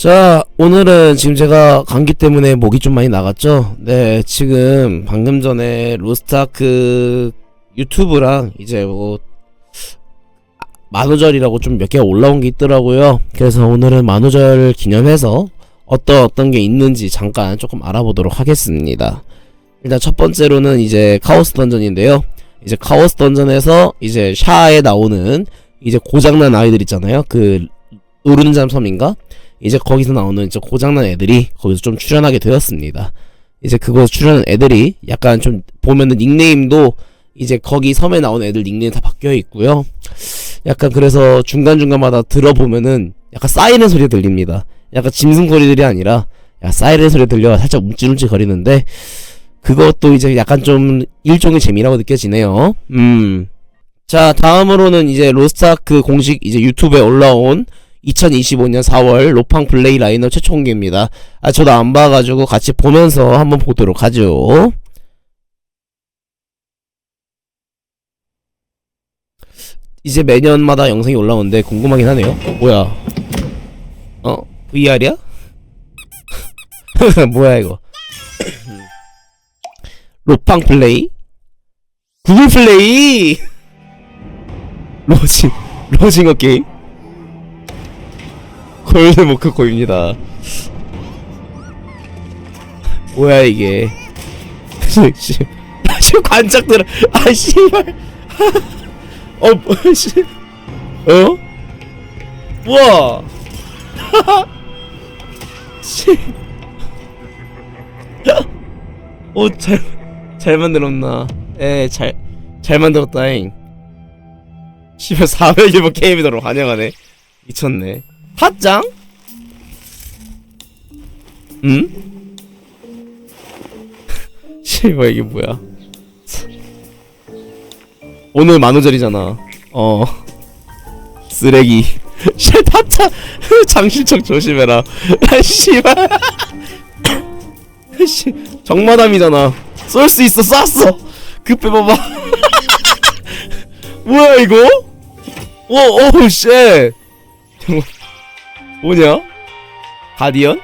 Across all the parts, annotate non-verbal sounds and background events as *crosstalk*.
자, 오늘은 지금 제가 감기 때문에 목이 좀 많이 나갔죠? 네, 지금 방금 전에 로스타크 유튜브랑 이제 뭐, 만우절이라고 좀 몇 개가 올라온 게 있더라고요. 그래서 오늘은 만우절 기념해서 어떤 어떤 게 있는지 잠깐 조금 알아보도록 하겠습니다. 일단 첫 번째로는 이제 카오스 던전인데요. 이제 카오스 던전에서 이제 샤에 나오는 이제 고장난 아이들 있잖아요. 그, 으른잠 섬인가? 이제 거기서 나오는 이제 고장난 애들이 거기서 좀 출연하게 되었습니다. 이제 그거 출연한 애들이 약간 좀 보면은 닉네임도 이제 거기 섬에 나온 애들 닉네임 다 바뀌어 있고요. 약간 그래서 중간중간마다 들어보면은 약간 사이렌 소리가 들립니다. 약간 짐승 소리들이 아니라 약간 사이렌 소리 들려 살짝 움찔움찔 거리는데 그것도 이제 약간 좀 일종의 재미라고 느껴지네요. 음. 자, 다음으로는 이제 로스타크 공식 이제 유튜브에 올라온 2025년 4월 로팡 블레이 라인업 최초 공개입니다. 아, 저도 안 봐가지고 같이 보면서 한번 보도록 하죠. 이제 매년마다 영상이 올라오는데 궁금하긴 하네요. 뭐야? 어? VR이야? *laughs* 뭐야 이거? 로팡 플레이? 구글 플레이! *laughs* 로징, 로징어 게임? 골드 모크 코입니다. 뭐야 이게? 씨, 씨, 씨 관짝 들어. 아 씨발. *laughs* 어, 뭐, 씨, 어? 우와. *laughs* 씨. *laughs* 어, 잘, 잘 만들었나? 에, 잘, 잘 만들었다잉. 씨발 400일번 게임이더러 환영하네. 미쳤네. 핫장? 응? *laughs* 씨발 이게 뭐야? 오늘 만우절이잖아. 어. *laughs* 쓰레기. *laughs* 씨, 타짜. 장실청 조심해라. 아, 씨발. 씨, 정마담이잖아. 쏠 수 있어, 쐈어. 그 빼봐봐. 뭐야, 이거? 오, 오, 쉣. 뭐냐? 가디언?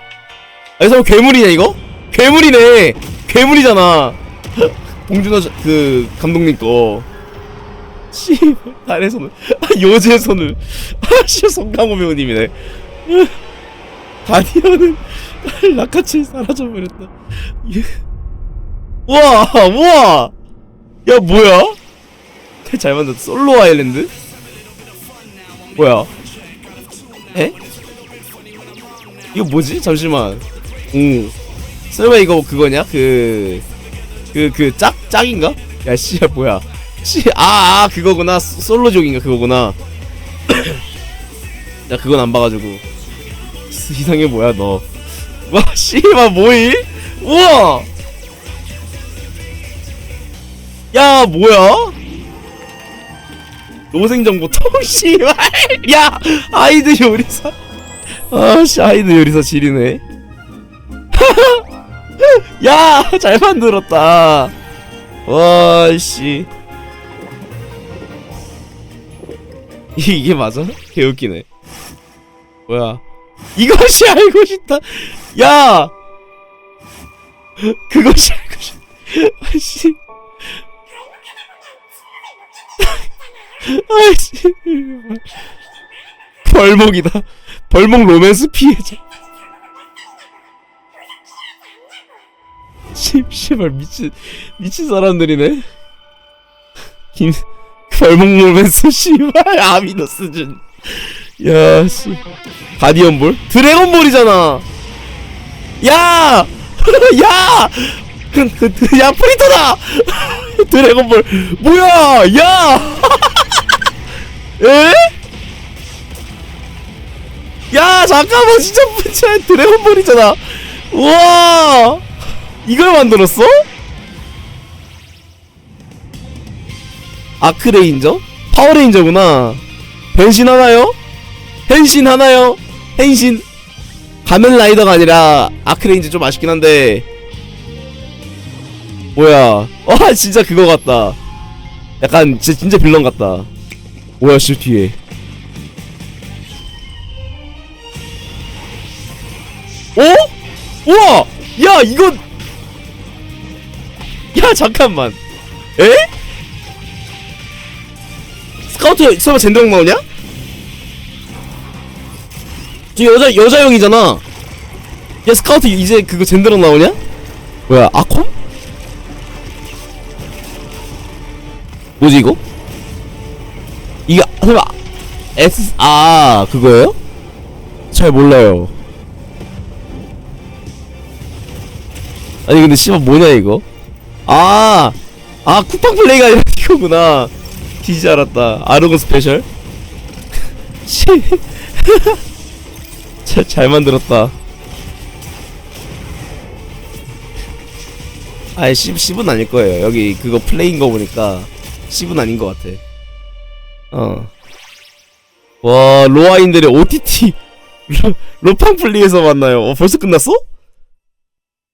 아니 설마 괴물이냐 이거? 괴물이네! 괴물이잖아! *laughs* 봉준호 저- 그 감독님 거. 씨, 달의 손을. 아, 요지의 손을. 아씨 송강호 배우님이네. *laughs* 가디언은 라카치 사라져 버렸다. 예. 우와 우와! 야 뭐야? 잘 만들었다. 솔로 아일랜드? 뭐야? 에? 이거 뭐지? 잠시만. 오. 설마 이거 그거냐? 그. 그, 그, 짝, 짝인가? 야, 씨, 뭐야. 씨, 아, 아, 그거구나. 소- 솔로족인가, 그거구나. *coughs* 야, 그건 안 봐가지고. 스- 이상해, 뭐야, 너. 와, 씨발, 뭐이? 우와! 야, 뭐야? 노생정보통, *laughs* 씨발! 야! 아이드 요리사. 아씨 아이드 요리사 지리네. *laughs* 야 잘 만들었다. 와 씨. 이게 맞아? 개웃기네. 뭐야? 이것이 알고 싶다. 야! 그것이 알고 싶다 아씨. 아씨. 벌목이다 벌목 로맨스 피해자. *laughs* 씨, 씨발 미친 미친 사람들이네. 김 벌목 로맨스 *laughs* 씨발 아미노 수준. 야 씨. 가디언볼? 드래곤볼이잖아. 야! *laughs* 야! 그, 그, 그, 야, 프리터다! 드래곤볼, 뭐야! 야! 에? 야 잠깐만 진짜 진짜 드래곤볼이잖아. 우와! 이걸 만들었어? 아크레인저? 파워레인저구나. 변신 하나요? 헨신 하나요? 헨신. 가면라이더가 아니라 아크레인저 좀 아쉽긴 한데. 뭐야? 와 어, *laughs* 진짜 그거 같다. 약간 진짜, 진짜 빌런 같다. 뭐야 씨 뒤에. 우와! 야, 이거! 야, 잠깐만. 에? 스카우트 설마 젠더형 나오냐? 저 여자, 여자형이잖아. 야, 스카우트 이제 그거 젠더형 나오냐? 뭐야, 아콤? 뭐지, 이거? 이게, 설마, S, 아, 그거예요? 잘 몰라요. 아니 근데 씨발 뭐냐 이거? 아, 아 쿠팡 플레이가 아니라 *laughs* 이거구나. 뒤지 알았다. 아르고 스페셜. *laughs* 씨, *laughs* 잘, 잘 만들었다. 아이 10, 10은 아닐 거예요. 여기 그거 플레이인 거 보니까 10은 아닌 것 같아. 어. 와 로아인들의 OTT 로, 로팡 플리에서 만나요. 어, 벌써 끝났어?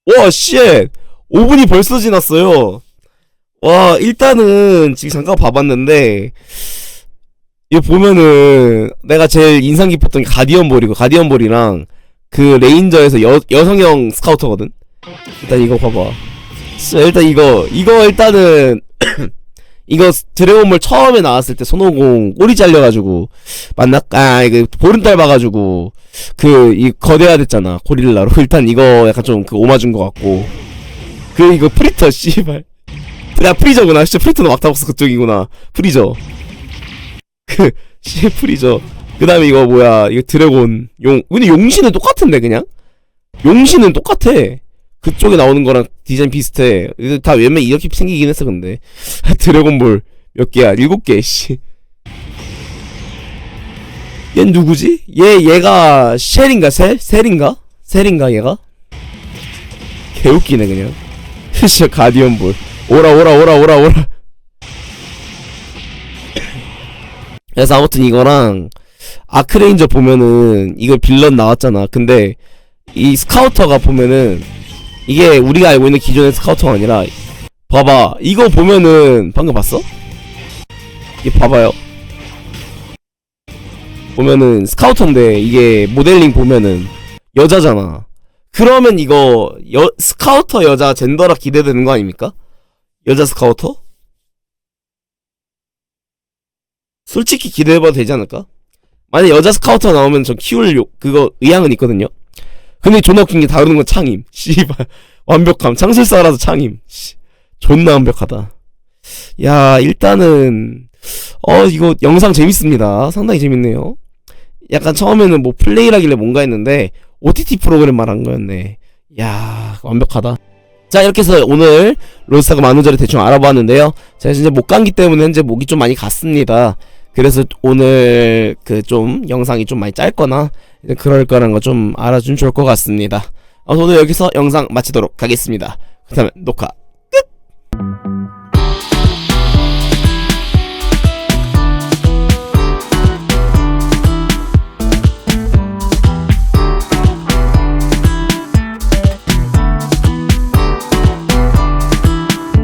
와, 쉣! 5분이 벌써 지났어요. 와, 일단은, 지금 잠깐 봐봤는데, 이거 보면은, 내가 제일 인상 깊었던 게 가디언 볼이고, 가디언 볼이랑, 그 레인저에서 여, 여성형 스카우터거든? 일단 이거 봐봐. 진짜 일단 이거, 이거 일단은, *clears throat* 이거 드래곤볼 처음에 나왔을 때 손오공 꼬리 잘려가지고, 만났, 아, 이거 보름 닮아가지고, 그, 이, 거대화 됐잖아. 고릴라로. *laughs* 일단 이거 약간 좀 그 오마 준 것 같고. 그, 이거 프리터, 씨발. 야, 프리저구나. 진짜 프리터는 막타복스 그쪽이구나. 프리저. 그, *laughs* 씨, 프리저. 그 다음에 이거 뭐야. 이거 드래곤. 용. 근데 용신은 똑같은데, 그냥? 용신은 똑같아. 그쪽에 나오는 거랑 디자인 비슷해. 다 웬만 이렇게 생기긴 했어, 근데. *laughs* 드래곤볼 몇 개야? 일곱 개, 씨. 얘 누구지? 얘 얘가 쉘인가 셀? 셀인가? 셀인가 얘가? 개웃기네 그냥 *laughs* 진짜 가디언 볼 오라 오라 오라 오라 오라 *coughs* 그래서 아무튼 이거랑 아크레인저 보면은 이거 빌런 나왔잖아 근데 이 스카우터가 보면은 이게 우리가 알고 있는 기존의 스카우터가 아니라 봐봐 이거 보면은 방금 봤어? 이 봐봐요 보면은 스카우터인데 이게 모델링 보면은 여자잖아. 그러면 이거 여 스카우터 여자 젠더라 기대되는 거 아닙니까? 여자 스카우터? 솔직히 기대해봐도 되지 않을까? 만약 여자 스카우터 나오면 저 키울 요, 그거 의향은 있거든요. 근데 존나 웃긴 게 다루는 건 창임. *laughs* 씨발 완벽함. 창술사라서 창임. 씨, 존나 완벽하다. 야 일단은 어 이거 영상 재밌습니다. 상당히 재밌네요. 약간 처음에는 뭐 플레이라길래 뭔가 했는데 OTT 프로그램 말한 거였네. 야 완벽하다. 자 이렇게 해서 오늘 롤스타가 만우절을 대충 알아봤는데요. 제가 진짜 목 감기 때문에 현재 목이 좀 많이 갔습니다. 그래서 오늘 그 좀 영상이 좀 많이 짧거나 그럴 거라는 거 좀 알아주면 좋을 것 같습니다. 아무튼 오늘 여기서 영상 마치도록 하겠습니다. 그다음에 녹화